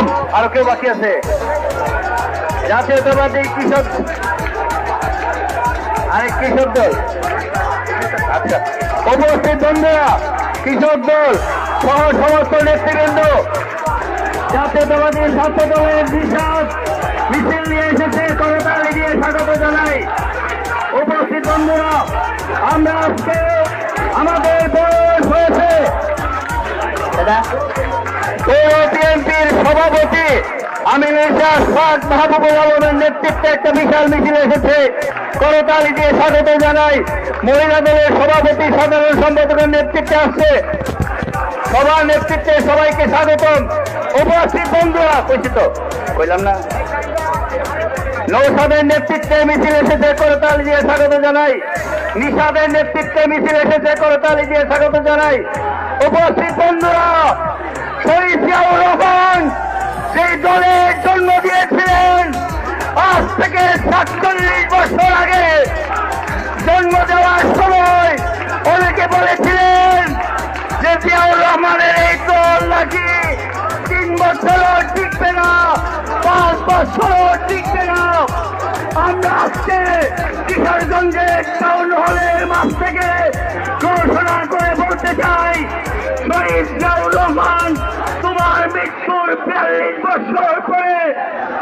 স্বাগতম আরও কেউ বাকি আছে? জাতীয়তাবাদী কৃষক। আরেক কৃষক দল। আচ্ছা। উপস্থিত বন্ধুরা কৃষক দল সহ সমস্ত নেতৃবৃন্দ জাতীয়তাবাদী ছাত্র দলের বিশাল মিছিল নিয়ে এসেছে করতালি দিয়ে স্বাগত জানাই। উপস্থিত বন্ধুরা আমরা আজকে আমাদের বয়স হয়েছে। পৌর বিএনপির সভাপতি ইরশাদ সাদ মাহবুবুল নেতৃত্বে একটা বিশাল মিছিল এসেছে। করতালি দিয়ে স্বাগত জানাই। মহিলা দলের সভাপতি, সাধারণ সম্পাদকের নেতৃত্বে আসছে। সবার নেতৃত্বে সবাইকে স্বাগতম। উপস্থিত বন্ধুরা কইছি তো কইলাম না। নৌসাদের নেতৃত্বে মিছিল এসেছে, করতালি দিয়ে স্বাগত জানাই। নিষাদের নেতৃত্বে মিছিল এসেছে, করতালি দিয়ে স্বাগত জানাই। উপস্থিত বন্ধুরা, শহীদ জিয়াউর রহমান। আমরা আজকে কিশোরগঞ্জের টাউন হলের মাঠ থেকে ঘোষণা করে বলতে চাই রহমান তোমার মৃত্যুর বিয়াল্লিশ বছর পরে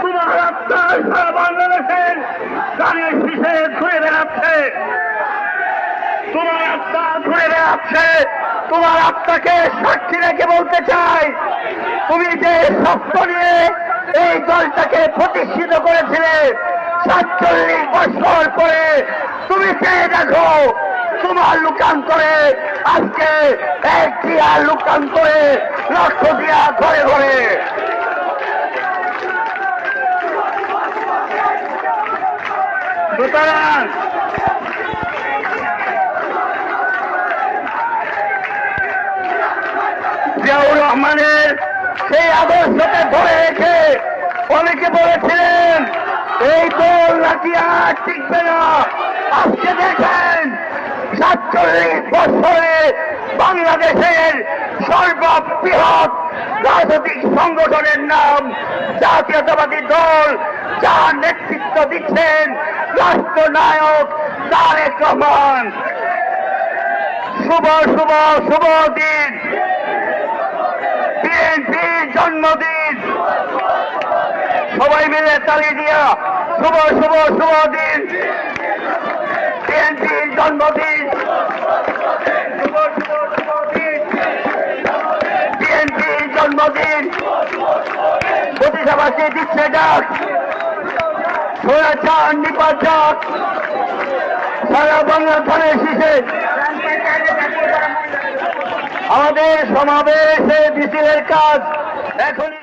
তোমার আত্মার সারা বাংলাদেশের গানের শীষে ঘুরে বেড়াচ্ছে। তোমার আত্মা ঘুরে বেড়াচ্ছে। তোমার আত্মাকে সাক্ষী রেখে বলতে চাই। তুমি যে স্বপ্ন নিয়ে এই দলটাকে প্রতিষ্ঠিত করেছিলে সাতচল্লিশ বছর পরে। তুমি চেয়ে দেখো তোমার লুকান্তরে। আজকে একটি আর লুকান্তরে লক্ষ দিয়া ঘরে ঘরে সুতরাং রহমানের সেই আদর্শকে ধরে রেখে অনেকে বলেছিলেন, এই দল নাকি আর টিকবে না। আজকে দেখেন, সাতচল্লিশ বছরে বাংলাদেশের সর্ববৃহৎ রাজনৈতিক সংগঠনের নাম জাতীয়তাবাদী দল, যার নেতৃত্ব দিচ্ছেন রাষ্ট্রনায়ক তারেক রহমান। শুভ শুভ শুভ দিন। বিএনপির জন্মদিন। সবাই মিলে তালি দিয়া শুভ শুভ শুভ দিন। বিএনপির জন্মদিন। জন্মদিন প্রতিসভাকে দিচ্ছে ডাক সোয়াচার নিপাত ডাক সারা বাংলা ধানের শীষে আমাদের সমাবেশে মিছিলের কাজ এখনই